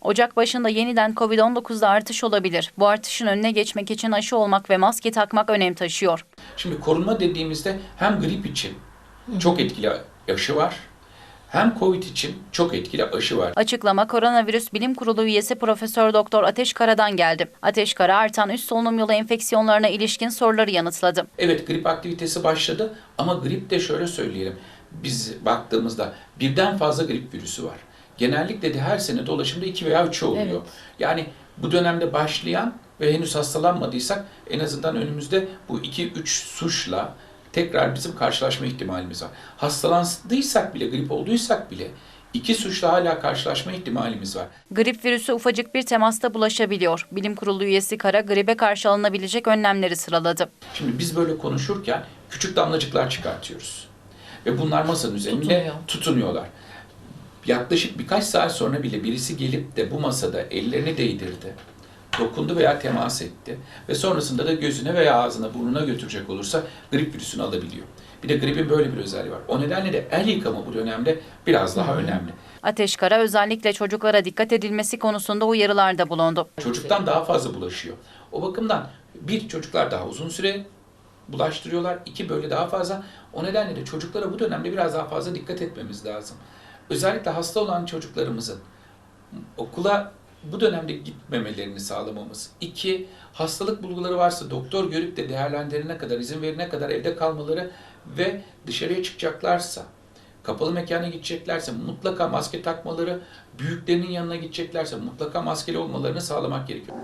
Ocak başında yeniden Covid-19'da artış olabilir. Bu artışın önüne geçmek için aşı olmak ve maske takmak önem taşıyor. Şimdi korunma dediğimizde hem grip için çok etkili aşı var, hem Covid için çok etkili aşı var. Açıklama Koronavirüs Bilim Kurulu üyesi Profesör Doktor Ateş Kara'dan geldi. Ateş Kara artan üst solunum yolu enfeksiyonlarına ilişkin soruları yanıtladı. Evet grip aktivitesi başladı ama grip de şöyle söyleyelim. Biz baktığımızda birden fazla grip virüsü var. Genellikle de her sene dolaşımda 2 veya 3 oluyor. Evet. Yani bu dönemde başlayan ve henüz hastalanmadıysak en azından önümüzde bu 2-3 suçla tekrar bizim karşılaşma ihtimalimiz var. Hastalandıysak bile, grip olduysak bile iki suçla hala karşılaşma ihtimalimiz var. Grip virüsü ufacık bir temasta bulaşabiliyor. Bilim Kurulu üyesi Kara gribe karşı alınabilecek önlemleri sıraladı. Şimdi biz böyle konuşurken küçük damlacıklar çıkartıyoruz. Ve bunlar masanın üzerinde Tutunuyor. tutunuyorlar. Yaklaşık birkaç saat sonra bile birisi gelip de bu masada ellerini değdirdi, dokundu veya temas etti ve sonrasında da gözüne veya ağzına, burnuna götürecek olursa grip virüsünü alabiliyor. Bir de gripin böyle bir özelliği var. O nedenle de el yıkama bu dönemde biraz daha önemli. Ateş Kara özellikle çocuklara dikkat edilmesi konusunda uyarılarda bulundu. Çocuktan daha fazla bulaşıyor. O bakımdan bir çocuklar daha uzun süre bulaştırıyorlar. iki böyle daha fazla. O nedenle de çocuklara bu dönemde biraz daha fazla dikkat etmemiz lazım. Özellikle hasta olan çocuklarımızın okula bu dönemde gitmemelerini sağlamamız. İki, hastalık bulguları varsa doktor görüp de değerlendirene kadar, izin verene kadar evde kalmaları ve dışarıya çıkacaklarsa, kapalı mekana gideceklerse mutlaka maske takmaları, büyüklerinin yanına gideceklerse mutlaka maskeli olmalarını sağlamak gerekiyor.